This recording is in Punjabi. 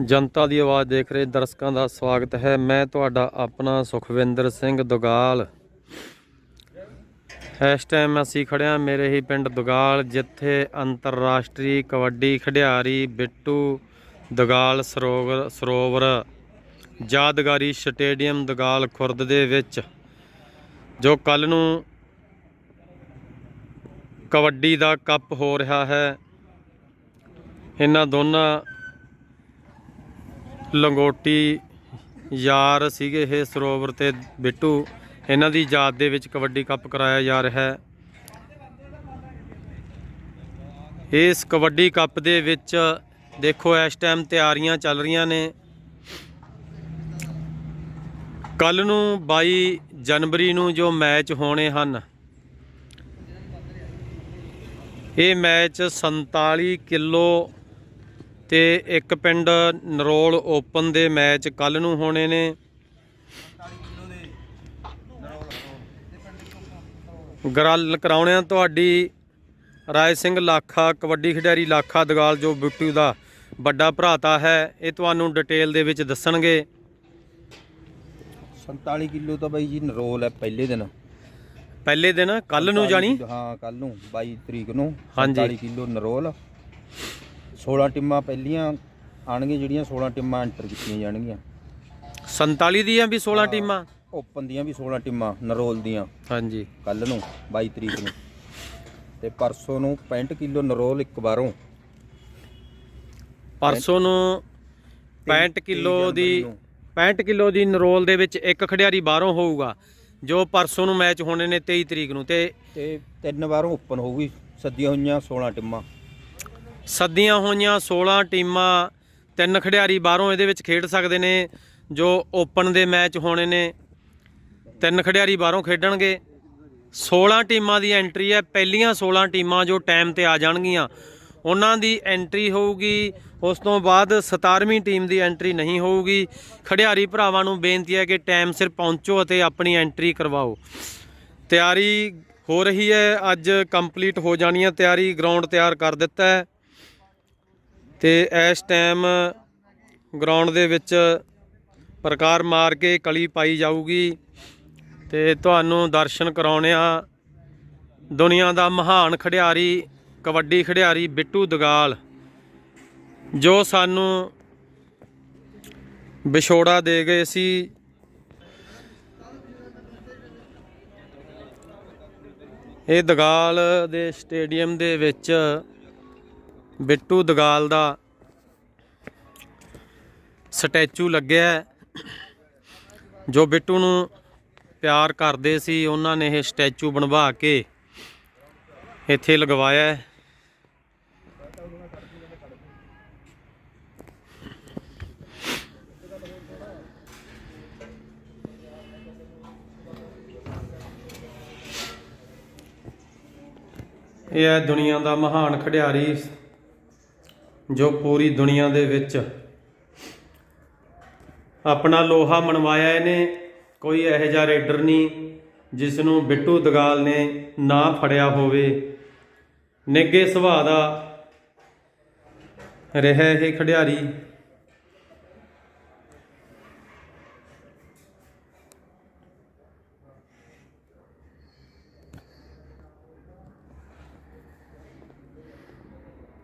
ਜਨਤਾ ਦੀ ਆਵਾਜ਼ ਦੇਖ ਰਹੇ ਦਰਸ਼ਕਾਂ ਦਾ ਸਵਾਗਤ ਹੈ। ਮੈਂ ਤੁਹਾਡਾ ਆਪਣਾ ਸੁਖਵਿੰਦਰ ਸਿੰਘ ਦੁਗਾਲ। ਇਸ ਟਾਈਮ ਅਸੀਂ ਖੜਿਆ ਮੇਰੇ ਹੀ ਪਿੰਡ ਦੁਗਾਲ, ਜਿੱਥੇ ਅੰਤਰਰਾਸ਼ਟਰੀ ਕਬੱਡੀ ਖਿਡਾਰੀ ਬਿੱਟੂ ਦੁਗਾਲ ਸਰੋਵਰ ਸਰੋਵਰ ਯਾਦਗਾਰੀ ਸਟੇਡੀਅਮ ਦੁਗਾਲ ਖੁਰਦ ਦੇ ਵਿੱਚ, ਜੋ ਕੱਲ ਨੂੰ ਕਬੱਡੀ ਦਾ ਕੱਪ ਹੋ ਰਿਹਾ ਹੈ। ਇਹਨਾਂ ਦੋਨਾਂ ਲੰਗੋਟੀ ਯਾਰ ਸੀਗੇ ਇਹ ਸਰੋਵਰ ਤੇ ਬਿੱਟੂ। ਇਹਨਾਂ ਦੀ ਯਾਦ ਦੇ ਵਿੱਚ ਕਬੱਡੀ ਕੱਪ ਕਰਾਇਆ ਜਾ ਰਿਹਾ ਹੈ। ਇਸ ਕਬੱਡੀ ਕੱਪ ਦੇ ਵਿੱਚ ਦੇਖੋ, ਇਸ ਟਾਈਮ ਤਿਆਰੀਆਂ ਚੱਲ ਰਹੀਆਂ ਨੇ। ਕੱਲ ਨੂੰ 22 ਜਨਵਰੀ ਨੂੰ ਜੋ ਮੈਚ ਹੋਣੇ ਹਨ, ਇਹ ਮੈਚ 47 ਕਿਲੋ ਤੇ ਇੱਕ ਪਿੰਡ ਨਰੋਲ ਓਪਨ ਦੇ ਮੈਚ ਕੱਲ ਨੂੰ ਹੋਣੇ ਨੇ। ਗੱਲ ਕਰਾਉਣੇ ਆ ਤੁਹਾਡੀ ਰਾਏ ਸਿੰਘ ਲਾਖਾ ਕਬੱਡੀ ਖਿਡਾਰੀ ਲਾਖਾ ਦਗਾਲ ਜੋ ਬਿੱਟੂ ਦਾ ਵੱਡਾ ਭਰਾਤਾ ਹੈ ਇਹ ਤੁਹਾਨੂੰ ਡਿਟੇਲ ਦੇ ਵਿੱਚ ਦੱਸਣਗੇ। 47 ਕਿਲੋ ਤਾਂ ਬਾਈ ਜੀ ਨਰੋਲ ਹੈ ਪਹਿਲੇ ਦਿਨ। ਪਹਿਲੇ ਦਿਨ ਕੱਲ ਨੂੰ 47 ਜਾਣੀ? ਹਾਂ ਕੱਲ ਨੂੰ 22 ਤਰੀਕ ਨੂੰ। ਹਾਂਜੀ। 47 ਕਿਲੋ ਨਰੋਲ। 16 ਟੀਮਾਂ ਪਹਿਲੀਆਂ ਆਣਗੀਆਂ ਜਿਹੜੀਆਂ 16 ਟੀਮਾਂ ਐਂਟਰ ਕੀਤੀਆਂ ਜਾਣਗੀਆਂ। 47 ਦੀਆਂ ਵੀ 16 ਟੀਮਾਂ? ਓਪਨ ਦੀਆਂ ਵੀ 16 ਟੀਮਾਂ ਨਰੋਲ ਦੀਆਂ। ਹਾਂਜੀ। ਕੱਲ ਨੂੰ 22 ਤਰੀਕ ਨੂੰ। ਤੇ ਪਰਸੋਂ ਨੂੰ 65 ਕਿਲੋ ਨਰੋਲ ਇੱਕ ਵਾਰੋਂ। ਪਰਸੋਂ ਨੂੰ 65 ਕਿਲੋ ਦੀ ਜਨਵਰੀ ਨੂੰ। 65 ਕਿਲੋ ਦੀ ਨਰੋਲ ਦੇ ਵਿੱਚ ਇੱਕ ਖਿਡਾਰੀ ਬਾਹਰੋਂ ਹੋਊਗਾ ਜੋ ਪਰਸੋਂ ਨੂੰ ਮੈਚ ਹੋਣੇ ਨੇ 23 ਤਰੀਕ ਨੂੰ। ਤੇ ਤੇ ਤਿੰਨ ਵਾਰੋਂ ਓਪਨ ਹੋਊਗੀ ਸੱਦੀਆਂ ਹੋਈਆਂ 16 ਟੀਮਾਂ। ਸੱਦੀਆਂ ਹੋਈਆਂ 16 ਟੀਮਾਂ, ਤਿੰਨ ਖਿਡਾਰੀ ਬਾਹਰੋਂ ਇਹਦੇ ਵਿੱਚ ਖੇਡ ਸਕਦੇ ਨੇ, ਜੋ ਓਪਨ ਦੇ ਮੈਚ ਹੋਣੇ ਨੇ। ਤਿੰਨ ਖਿਡਾਰੀ ਬਾਹਰੋਂ ਖੇਡਣਗੇ। 16 ਟੀਮਾਂ ਦੀ ਐਂਟਰੀ ਹੈ। ਪਹਿਲੀਆਂ 16 ਟੀਮਾਂ ਜੋ ਟਾਈਮ ਤੇ ਆ ਜਾਣਗੀਆਂ, ਉਹਨਾਂ ਦੀ ਐਂਟਰੀ ਹੋਊਗੀ। ਉਸ ਤੋਂ ਬਾਅਦ 17ਵੀਂ ਟੀਮ ਦੀ ਐਂਟਰੀ ਨਹੀਂ ਹੋਊਗੀ। ਖਿਡਾਰੀ ਭਰਾਵਾਂ ਨੂੰ ਬੇਨਤੀ ਹੈ ਕਿ ਟਾਈਮ ਸਿਰ ਪਹੁੰਚੋ ਅਤੇ ਆਪਣੀ ਐਂਟਰੀ ਕਰਵਾਓ। ਤਿਆਰੀ ਹੋ ਰਹੀ ਹੈ। ਅੱਜ ਕੰਪਲੀਟ ਹੋ ਜਾਣੀ ਹੈ। ਤਿਆਰੀ ਗਰਾਊਂਡ ਤਿਆਰ ਕਰ ਦਿੱਤਾ ਹੈ। ਤੇ ਇਸ ਟਾਈਮ ਗਰਾਊਂਡ ਦੇ ਵਿੱਚ ਪ੍ਰਕਾਰ ਮਾਰ ਕੇ ਕਲੀ ਪਾਈ ਜਾਊਗੀ ਤੇ ਤੁਹਾਨੂੰ ਦਰਸ਼ਨ ਕਰਾਉਣੇ ਆ। ਦੁਨੀਆ ਦਾ ਮਹਾਨ ਖਿਡਾਰੀ, ਕਬੱਡੀ ਖਿਡਾਰੀ ਬਿੱਟੂ ਦਗਾਲ, ਜੋ ਸਾਨੂੰ ਵਿਛੋੜਾ ਦੇ ਗਏ ਸੀ। ਇਹ ਦਗਾਲ ਦੇ ਸਟੇਡੀਅਮ ਦੇ ਵਿੱਚ ਬਿੱਟੂ ਦਗਾਲ ਦਾ ਸਟੈਚੂ ਲੱਗਿਆ ਜੋ ਬਿੱਟੂ ਨੂੰ ਪਿਆਰ ਕਰਦੇ ਸੀ, ਉਹਨਾਂ ਨੇ ਇਹ ਸਟੈਚੂ ਬਣਵਾ ਕੇ ਇੱਥੇ ਲਗਵਾਇਆ ਇਹ ਹੈ ਦੁਨੀਆ ਦਾ ਮਹਾਨ ਖਿਡਾਰੀ ਜੋ ਪੂਰੀ ਦੁਨੀਆ ਦੇ ਵਿੱਚ ਆਪਣਾ ਲੋਹਾ ਮਨਵਾਇਆ ਇਹਨੇ, ਕੋਈ ਇਹੋ ਜਿਹਾ ਰੇਡਰ ਨਹੀਂ ਜਿਸ ਨੂੰ ਬਿੱਟੂ ਦਗਾਲ ਨੇ ਨਾ ਫੜਿਆ ਹੋਵੇ। ਨਿੱਗੇ ਸੁਭਾਅ ਦਾ ਰਿਹਾ ਇਹ ਖਿਡਾਰੀ।